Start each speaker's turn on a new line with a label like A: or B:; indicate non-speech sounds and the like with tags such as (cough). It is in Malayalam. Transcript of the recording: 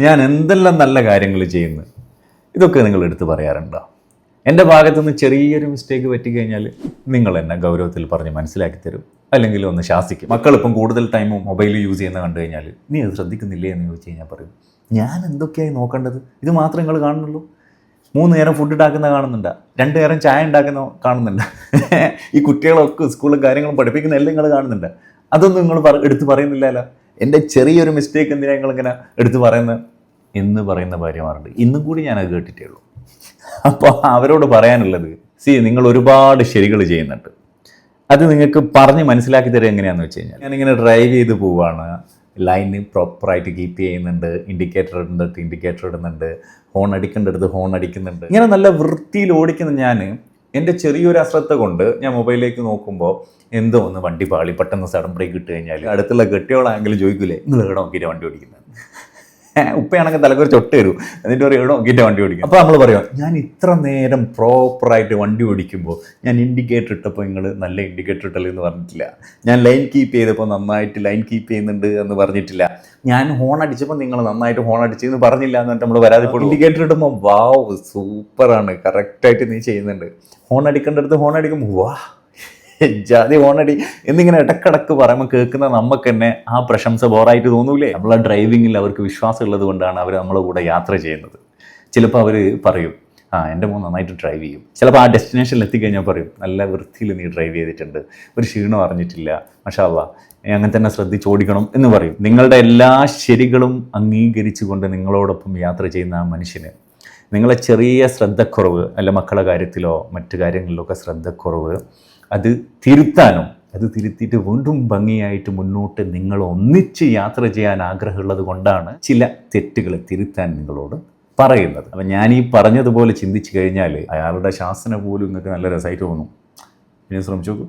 A: ഞാൻ എന്തെല്ലാം നല്ല കാര്യങ്ങൾ ചെയ്യുന്നു? ഇതൊക്കെ നിങ്ങൾ എടുത്തു പറയാറുണ്ടോ? എന്റെ ഭാഗത്തു നിന്ന് ചെറിയൊരു മിസ്റ്റേക്ക് പറ്റിക്കഴിഞ്ഞാൽ നിങ്ങൾ എന്നെ ഗൗരവത്തിൽ പറഞ്ഞ് മനസ്സിലാക്കി തരും. അല്ലെങ്കിൽ ഒന്ന് ശാസിക്കും. മക്കളിപ്പം കൂടുതൽ ടൈം മൊബൈൽ യൂസ് ചെയ്യുന്ന കണ്ടു കഴിഞ്ഞാൽ നീ അത് ശ്രദ്ധിക്കുന്നില്ലേ? എന്ന് ചോദിച്ചു കഴിഞ്ഞാൽ പറയും ഞാൻ എന്തൊക്കെയായി നോക്കേണ്ടത്? ഇത് മാത്രം നിങ്ങൾ കാണുന്നുള്ളൂ. മൂന്ന് നേരം ഫുഡ് ഉണ്ടാക്കുന്ന കാണുന്നുണ്ട്? രണ്ട് നേരം ചായ ഉണ്ടാക്കുന്ന കാണുന്നുണ്ട്? (laughs) ഈ കുട്ടികളൊക്കെ സ്കൂളിലും കാര്യങ്ങളും പഠിപ്പിക്കുന്ന എല്ലാം നിങ്ങൾ കാണുന്നുണ്ട്? അതൊന്നും നിങ്ങൾ എടുത്ത് പറയുന്നില്ലല്ലോ. എന്റെ ചെറിയൊരു മിസ്റ്റേക്ക് എന്തിനാ നിങ്ങളിങ്ങനെ എടുത്തു പറയുന്നത്? എന്ന് പറയുന്ന ഭാര്യമാരുണ്ട്. ഇന്നും കൂടി ഞാനത് കേട്ടിട്ടേ ഉള്ളൂ അപ്പോൾ അവരോട് പറയാനുള്ളത് സി നിങ്ങൾ ഒരുപാട് ശരികൾ ചെയ്യുന്നുണ്ട്. അത് നിങ്ങൾക്ക് പറഞ്ഞ് മനസ്സിലാക്കി തരിക എങ്ങനെയാണെന്ന് വെച്ച് കഴിഞ്ഞാൽ ഞാനിങ്ങനെ ഡ്രൈവ് ചെയ്ത് പോവുകയാണ് ലൈന് പ്രോപ്പറായിട്ട് കീപ്പ് ചെയ്യുന്നുണ്ട് ഇൻഡിക്കേറ്റർ ഇടുന്നിട്ട് ഇൻഡിക്കേറ്റർ ഇടുന്നുണ്ട് ഹോൺ അടിക്കേണ്ടടുത്ത് ഹോൺ അടിക്കുന്നുണ്ട്. ഇങ്ങനെ നല്ല വൃത്തിയിൽ ഓടിക്കുന്ന ഞാൻ എന്റെ ചെറിയൊരു അശ്രദ്ധ കൊണ്ട് ഞാൻ മൊബൈലിലേക്ക് നോക്കുമ്പോൾ എന്തോ ഒന്ന് വണ്ടി പാളി പെട്ടെന്ന് സഡൻ ബ്രേക്ക് ഇട്ട് കഴിഞ്ഞാൽ അടുത്തുള്ള കെട്ടിയോളാണെങ്കിലും ചോദിക്കൂലേ നിങ്ങൾ ഇവിടെ നോക്കിയിട്ട് വണ്ടി ഓടിക്കുന്നത് (laughs) ഉപ്പയാണെങ്കിൽ തലക്കൊരു ചൊട്ട് തരും. എന്നിട്ട് പറയും ഇവിടെ നോക്കിയിട്ട് വണ്ടി ഓടിക്കും. അപ്പോൾ നമ്മൾ പറയാം ഞാൻ ഇത്ര നേരം പ്രോപ്പറായിട്ട് വണ്ടി ഓടിക്കുമ്പോൾ ഞാൻ ഇൻഡിക്കേറ്റർ ഇട്ടപ്പോൾ നിങ്ങൾ നല്ല ഇൻഡിക്കേറ്റർ ഇട്ടല്ലോ എന്ന് പറഞ്ഞിട്ടില്ല. ഞാൻ ലൈൻ കീപ്പ് ചെയ്തപ്പോൾ നന്നായിട്ട് ലൈൻ കീപ്പ് ചെയ്യുന്നുണ്ട് എന്ന് പറഞ്ഞിട്ടില്ല. ഞാൻ ഹോൺ അടിച്ചപ്പോൾ നിങ്ങൾ നന്നായിട്ട് ഹോൺ അടിച്ചു എന്ന് പറഞ്ഞില്ല എന്ന് നമ്മൾ വരാതെ ഇൻഡിക്കേറ്റർ ഇടുമ്പോൾ വാവ് സൂപ്പറാണ് കറക്റ്റായിട്ട് നീ ചെയ്യുന്നുണ്ട്. ഹോൺ അടിക്കേണ്ടടുത്ത് ഹോൺ അടിക്കുമ്പോൾ വാ ജാതി ഓണടി എന്നിങ്ങനെ ഇടക്കിടക്ക് പറയുമ്പോൾ കേൾക്കുന്ന നമുക്ക് തന്നെ ആ പ്രശംസ ബോറായിട്ട് തോന്നൂലേ? നമ്മളെ ഡ്രൈവിങ്ങിൽ അവർക്ക് വിശ്വാസം ഉള്ളത് കൊണ്ടാണ് അവർ നമ്മളെ കൂടെ യാത്ര ചെയ്യുന്നത്. ചിലപ്പോൾ അവർ പറയും ആ എന്റെ മോൻ നന്നായിട്ട് ഡ്രൈവ് ചെയ്യും. ചിലപ്പോൾ ആ ഡെസ്റ്റിനേഷനിൽ എത്തിക്കഴിഞ്ഞാൽ പറയും നല്ല വൃത്തിയിൽ നീ ഡ്രൈവ് ചെയ്തിട്ടുണ്ട്. ഒരു ക്ഷീണം അറിഞ്ഞിട്ടില്ല. മഷാവ അങ്ങനെ തന്നെ ശ്രദ്ധിച്ച് ഓടിക്കണം. എന്ന് പറയും. നിങ്ങളുടെ എല്ലാ ശരികളും അംഗീകരിച്ചുകൊണ്ട് നിങ്ങളോടൊപ്പം യാത്ര ചെയ്യുന്ന ആ മനുഷ്യന് നിങ്ങളെ ചെറിയ ശ്രദ്ധക്കുറവ് അല്ല മക്കളുടെ കാര്യത്തിലോ മറ്റു കാര്യങ്ങളിലോ കാര്യങ്ങളിലൊക്കെ ശ്രദ്ധക്കുറവ് അത് തിരുത്താനോ അത് തിരുത്തിയിട്ട് വീണ്ടും ഭംഗിയായിട്ട് മുന്നോട്ട് നിങ്ങൾ ഒന്നിച്ച് യാത്ര ചെയ്യാൻ ആഗ്രഹമുള്ളത് കൊണ്ടാണ് ചില തെറ്റുകൾ തിരുത്താൻ നിങ്ങളോട് പറയുന്നത്. അപ്പം ഞാൻ ഈ പറഞ്ഞതുപോലെ ചിന്തിച്ചു കഴിഞ്ഞാൽ അയാളുടെ ശാസന പോലും നിങ്ങൾക്ക് നല്ല രസമായിട്ട് തോന്നും. ഇനി ശ്രമിച്ചു നോക്കൂ